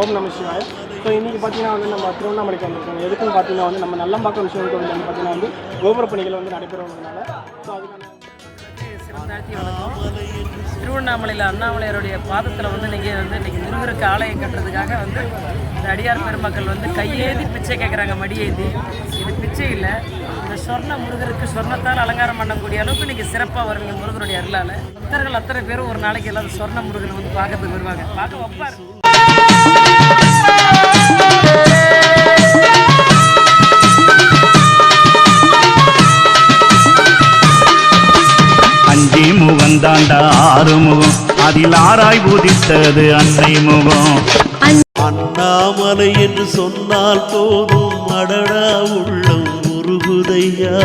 ஓம் நம சிவாய். ஸோ இன்றைக்கி பார்த்தீங்கன்னா வந்து நம்ம திருவண்ணாமலைக்கு வந்திருக்கோம். எதுக்குன்னு பார்த்தீங்கன்னா வந்து நம்ம நல்லம்பாக்கம் விஷயம் கோவில் வந்து பார்த்தீங்கன்னா வந்து கோபுர பணிகள் வந்து நடைபெறுவதனால ஸோ அதுக்கான திருவண்ணாமலையில் அண்ணாமலையருடைய பாதத்தில் வந்து நீங்கள் வந்து இன்றைக்கி முருகருக்கு ஆலயம் கட்டுறதுக்காக வந்து இந்த அடியார் பெருமக்கள் வந்து கையேந்தி பிச்சை கேட்குறாங்க மடியேந்தி. இது பிச்சை இல்லை. இந்த சொர்ண முருகருக்கு சொர்ணத்தால் அலங்காரம் பண்ணக்கூடிய அளவுக்கு இன்றைக்கி சிறப்பாக வருவீங்க முருகருடைய அருளால். பக்தர்கள் அத்தனை பேரும் ஒரு நாளைக்கு எல்லாரும் சொர்ண முருகனை வந்து பார்க்கறதுக்கு வருவாங்க. பார்க்க வைப்பார். அஞ்சி முகந்தாண்டா ஆறு அதில் ஆராய் உதித்தது அன்னை முகம். அண்ணாமலை என்று சொன்னால் போதும். அடடா உள்ளம் உருகுதையா.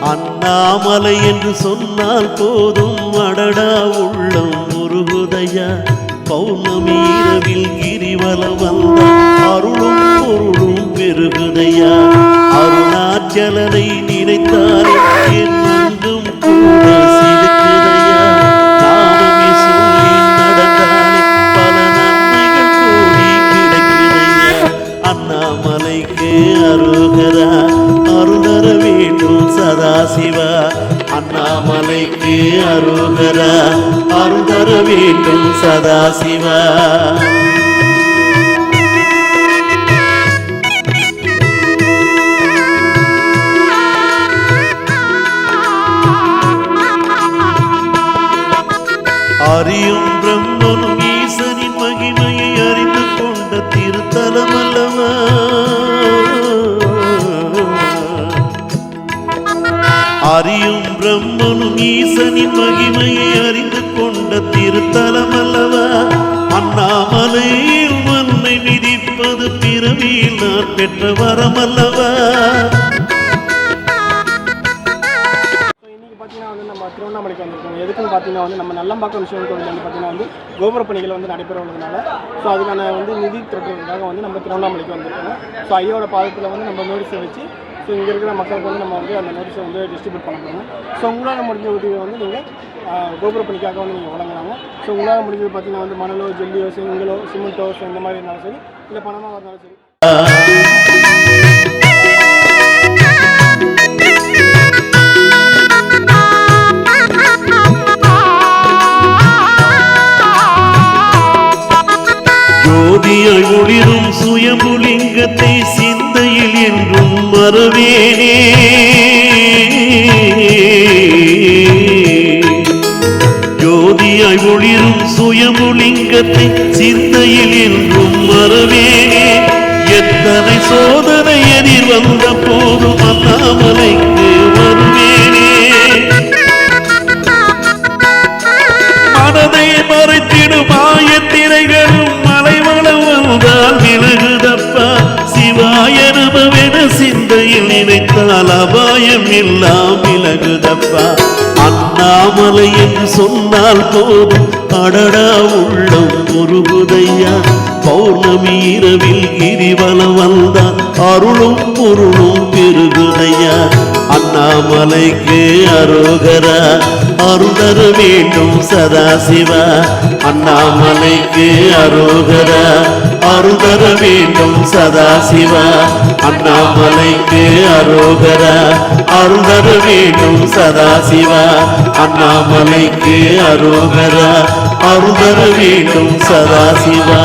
அண்ணாமலை என்று சொன்னால் போதும். அடடா உள்ளம் உருகுதையா. பௌர்ணமி இரவில் கிரிவலம் வந்த அருளும் பொருளும் பெருகுதையா. அருள் அருணாச்சலனை நினைத்தால் என் கூட சிலுக்குதையா. நாமமே சொல்லி நடந்தாலே பல நன்மைகள் கூடி கிடைக்குதையா அண்ணாமலைக்கு அருகரா அருணர வேண்டும் சதாசிவா அண்ணாமலைக்கு அருகரா அருணர வேண்டும் சதாசிவா போதும் ஈசனின் மகிமையை அறிந்து கொண்ட திருத்தலம் அல்லவா? அண்ணாமலை உன்னை மிதிப்பது பிறவியில் நான் பெற்ற வரம் அல்லவா? பார்த்தீங்கன்னா வந்து நம்ம திருவண்ணாமலைக்கு வந்திருக்கோம். எதுக்குன்னு பார்த்தீங்கன்னா வந்து நம்ம நல்லம்பாக்கம் விஷயம் கோவில் வந்து பார்த்தீங்கன்னா வந்து கோபுர பணிகள் வந்து நடைபெறுவதனால ஸோ அதுக்கான வந்து நிதி திரட்டுறதுக்காக வந்து நம்ம திருவண்ணாமலைக்கு வந்திருக்கோம். ஸோ ஐயோட பாதத்தில் வந்து நம்ம நோட்டீஸை வச்சு ஸோ இங்கே இருக்கிற மக்களுக்கு வந்து நம்ம வந்து அந்த நோட்டீஸை வந்து டிஸ்ட்ரிபியூட் பண்ண போகிறோம் ஸோ உங்களால் முடிஞ்ச உதவியை வந்து நீங்கள் கோபுர பணிக்காக வந்து நீங்கள் வழங்குறாங்க ஸோ உங்களால் முடிஞ்சது பார்த்தீங்கன்னா வந்து மணலோ ஜெல்லியோ செங்கலோ சிமெண்ட்டோ ஸோ இந்த மாதிரி இருந்தாலும் சரி இல்லை பணமாக இருந்தாலும் சரி. ஜோதியாய் ஒளிரும் சுயம்புலிங்கத்தை மறவேனே. ஜோதியாய் ஒளிரும் சுயமுலிங்கத்தை சிந்தையில் என்றும் மறவேனே. எத்தனை சோதனை எதிர் வந்த போதும் அண்ணாமலைக்கு அப்பா. அண்ணாமலை என்று சொன்னால் போதும். அடடா உள்ளம் உருகுதையா பௌர்ணமி இரவில் கிரிவலம் வந்தால் அருளும் பொருளும் பெருகுதையா? அண்ணாமலைக்கு அரோகரா. அருளர வேண்டும் சதாசிவா. அண்ணாமலைக்கு அரோகரா. அருளர வேண்டும் சதாசிவா. அண்ணாமலைக்கு அரோகரா. அருளர வேண்டும் சதாசிவா. அண்ணாமலைக்கு அரோகரா. அருளர வேண்டும் சதாசிவா.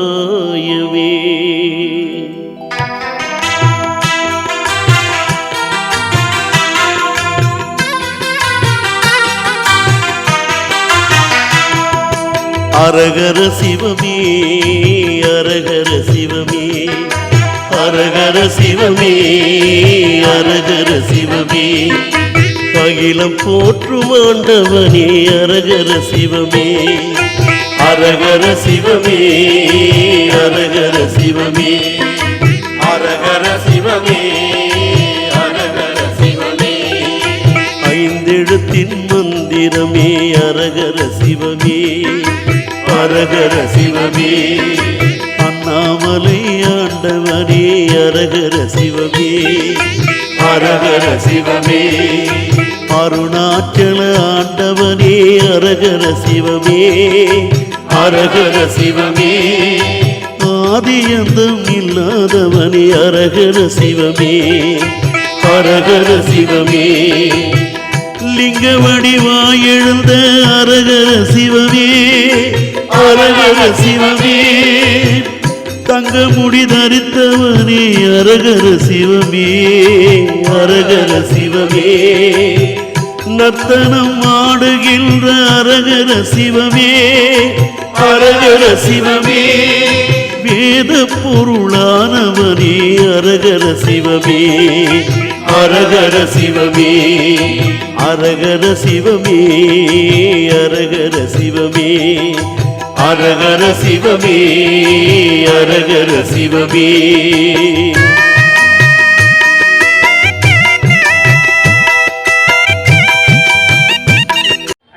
அரகர சிவமே அரகர சிவமே அரகர சிவமே அரகர சிவமே. அகிலம் போற்றும் ஆண்டவனே அரகர சிவமே அரகர சிவமே அரகர சிவமே. அரகர சிவமே அரகர சிவமே. ஐந்தெழுத்தின் மந்திரமே அரகர சிவமே. அரகர சிவமே. அண்ணாமலை ஆண்டவனே அரகர சிவமே. அரகர சிவமே. அருணாச்சல ஆண்டவனே அரகர சிவமே. அரகர சிவமே. ஆதியந்தம் இல்லாதவனே அரகர சிவமே. அரகர சிவமே. லிங்க வடிவாய் எழுந்த அரகர சிவமே அரகர சிவமே. தங்க முடி தரித்தவனே அரகர சிவமே அரகர சிவமே. நர்த்தனம் ஆடுகின்ற அரகர சிவமே அரகர சிவமே. வேத பொருளானவனே அரகர சிவமே. அரகர சிவமே அரகர சிவமே அரகர சிவமே அரகர சிவமே அரகர சிவமே.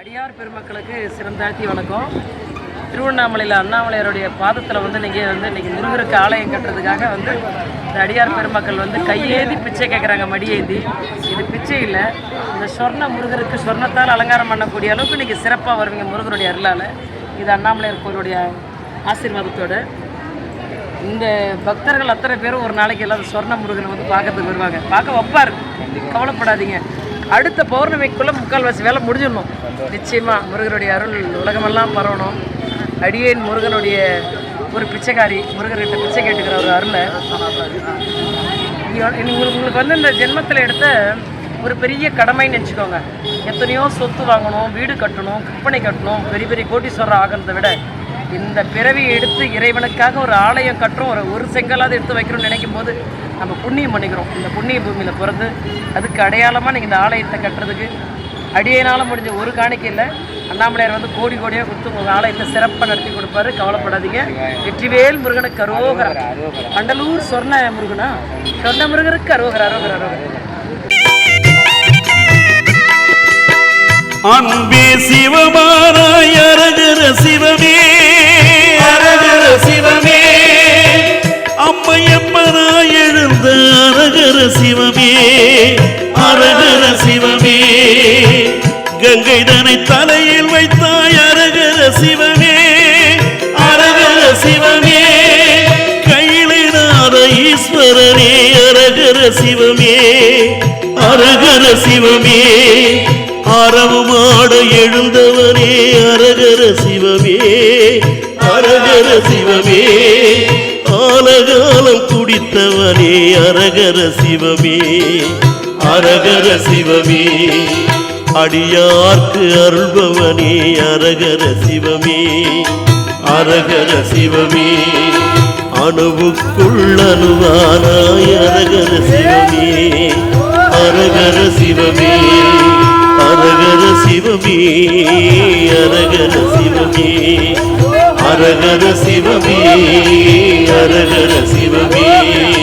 அடியார் பெருமக்களுக்கு சிறந்தாழ்த்தி வணக்கம். திருவண்ணாமலையில் அண்ணாமலையருடைய பாதத்தில் வந்து நீங்கள் வந்து இன்றைக்கி முருகருக்கு ஆலயம் கட்டுறதுக்காக வந்து இந்த அடியார் பெருமக்கள் வந்து கையேந்தி பிச்சை கேட்குறாங்க மடியேந்தி. இது பிச்சை இல்லை. இந்த சொர்ண முருகருக்கு சொர்ணத்தால் அலங்காரம் பண்ணக்கூடிய அளவுக்கு நீங்கள் சிறப்பாக வருவீங்க முருகருடைய அருளால். இது அண்ணாமலையார் கோயிலுடைய ஆசீர்வாதத்தோடு. இந்த பக்தர்கள் அத்தனை பேரும் ஒரு நாளைக்கு எல்லாம் சொர்ண முருகனை வந்து பார்க்கறதுக்கு வருவாங்க. பார்க்க வைப்பார். கவலைப்படாதீங்க. அடுத்த பௌர்ணமிக்குள்ளே முக்கால்வாசி வேலை முடிஞ்சிடணும். நிச்சயமாக முருகருடைய அருள் உலகமெல்லாம் பரவணும். அடியேன் முருகனுடைய ஒரு பிச்சைக்காரி முருகர்கிட்ட பிச்சை கேட்டுக்கிற ஒரு அருளை உங்களுக்கு உங்களுக்கு வந்து இந்த ஜென்மத்தில் எடுத்த ஒரு பெரிய கடமைன்னு நினச்சிக்கோங்க எத்தனையோ சொத்து வாங்கணும் வீடு கட்டணும் கற்பனை கட்டணும் பெரிய பெரிய கோட்டீஸ்வரர் ஆகிறத விட இந்த பிறவியை எடுத்து இறைவனுக்காக ஒரு ஆலயம் கட்டுறோம் ஒரு ஒரு செங்கலாவது எடுத்து வைக்கிறோம்னு நினைக்கும் போது நம்ம புண்ணியம் பண்ணிக்கிறோம். இந்த புண்ணிய பூமியில் பிறந்து அதுக்கு அடையாளமாக நீங்கள் இந்த ஆலயத்தை கட்டுறதுக்கு அடியனால் முடிஞ்ச ஒரு காணிக்கையில் அண்ணாமலையார் வந்து கோடி கோடியாக கொடுத்து உங்கள் ஆலயத்தை சிறப்பாக நடத்தி கொடுப்பாரு. கவலைப்படாதீங்க. வெற்றிவேல் முருகனுக்கு அரோகர். பண்டலூர் சொர்ண முருகனா சொர்ண முருகனுக்கு அரோகர் அரோகர் அரோகர். அன்பே சிவமாராய் சிவ சிவமே அறவுமாட எழுந்தவனே அரகர சிவமே அரகர சிவமே ஆலகாலம் குடித்தவனே அரகர சிவமே அரகர சிவமே. அடியார்க்கு அருள்பவனே அரகர சிவமே அரகர சிவமே. அணுவுக்குள் அணுவானாய் அரகர சிவமே. அரகர சிவமே அரகர சிவமே அரகர சிவமே. அரகர சிவமே அரகர சிவமே.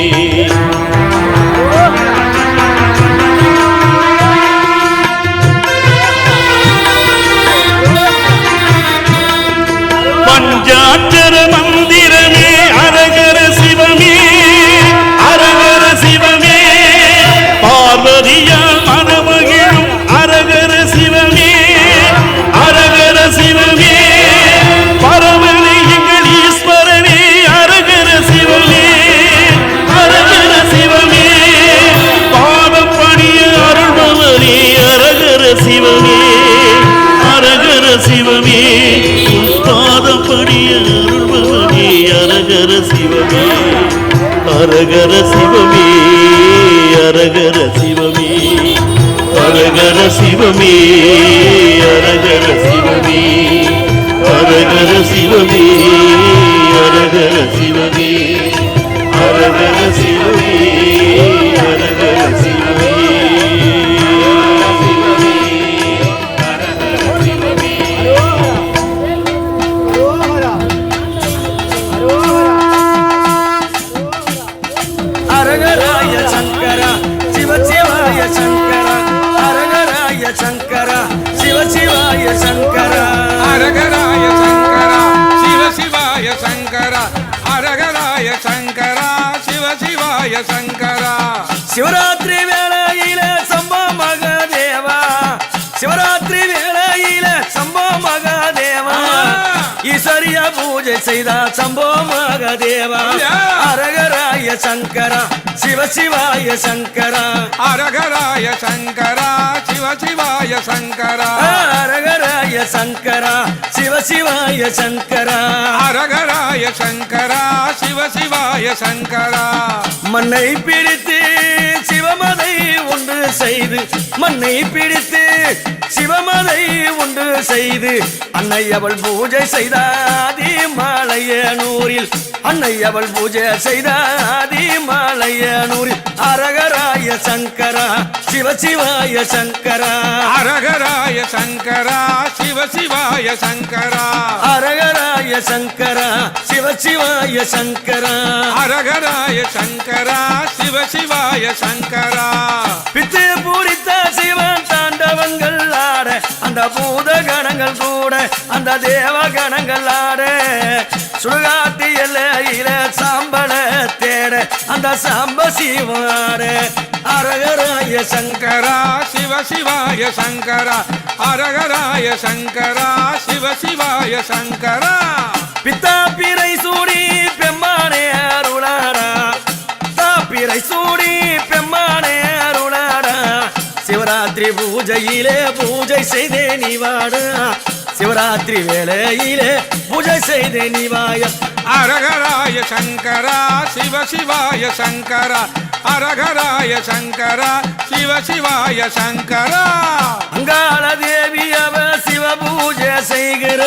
ഭൂമി ഒരു ദിവസി சங்கரா சிவராத்திரி வேளையில சம்பா மகாதேவா. சிவராத்திரி வேளையில சம்போ மகாதேவா. ஈஸ்வரியா பூஜை செய்தா சம்போ மகாதேவா. அரகராய சங்கரா சிவ சிவாய சங்கரா. அரகராய சங்கரா சிவ சிவாய சங்கரா. சங்கரா சிவ சிவாய சங்கரா. அரகராய சங்கரா சிவ சிவாய சங்கரா. மண்ணை பிடித்து சிவமதை ஒன்று செய்து மண்ணை பிடித்து சிவமதை ஒன்று செய்து அன்னை அவள் பூஜை செய்தாதி மாலையனூரில். அன்னை அவள் பூஜை செய்தாதி மாலையனூரில். அரகராய சங்கரா சிவ சிவாய சங்கரா. அரகராய சங்கரா சிவ சிவாய சங்கரா. அரகராய சங்கரா சிவ சிவாய சங்கரா. அரகராய சங்கரா சிவ சிவாய சங்கரா. பித்து பூரித்த சிவன் தாண்டவங்கள் ஆட அந்த பூத கணங்கள் கூட அந்த தேவ கணங்கள் ஆட. சுடுகாட்டு எல்லையில சாம்பல தேட அந்த சாம்ப சிவாட அரகராய சங்கரா சங்கரா சிவ சிவாய சங்கரா. அரகராய சங்கரா சிவ சிவாய சங்கரா. பித்தாப்பிரை சூடி பெம்மானே அருளாடா தாப்பிரை சூடி பெம்மானே அருளாடா சிவராத்திரி பூஜையிலே பூஜை செய்தே நீவாடா சிவராத்திரி வேளையிலே பூஜை செய்தே நீவாய அரகராய சங்கரா சிவ சிவாய சங்கரா. அரகராய சங்கரா சிவ சிவாய சங்கரா. அங்காள செய்கிற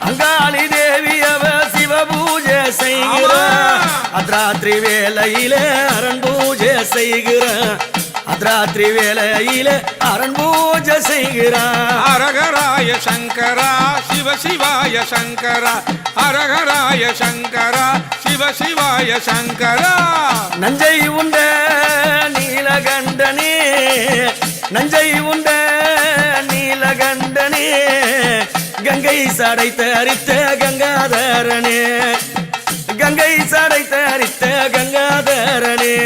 அங்காளி தேவி அவ சிவ பூஜை செய்கிற அத்ராத்திரி வேளையிலே அரண் பூஜை செய்கிற அத்ராத்திரி வேளையிலே அரண் பூஜை செய்கிற அரகராய சங்கரா சிவ சிவாய சங்கரா. அரகராய சங்கரா சிவ சிவாய சங்கரா. நஞ்சை உண்ட நீலகண்டனே நஞ்சை உண்ட கங்கை சடை தரித்த கங்காதரனே. கங்கை சடை தரித்த கங்காதரனே.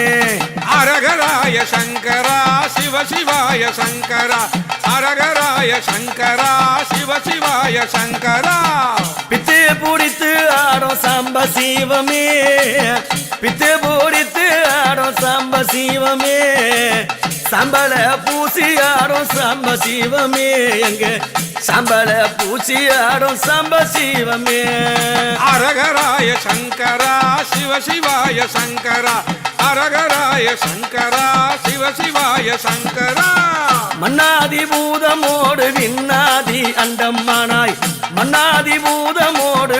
அரகராய சங்கரா சிவ சிவாய சங்கரா. அரகராய சங்கரா சிவ சிவாய சங்கரா. பித்து பூடித்து ஆடும் சாம்ப சீவமே. பித்து பூடித்து ஆடும் சாம்ப சீவமே. சம்பள பூசி ஆடும் சாம்ப சீவமே எங்க? சம்பள பூசி ஆடும் சாம்ப சீவமே. அரகராய சங்கரா சிவ சிவாய சங்கரா. அரகராய சங்கரா சிவ சிவாய சங்கரா. மன்னாதி பூதமோடு விண்ணாதி அண்டம்மானாய் மன்னாதி பூதமோடு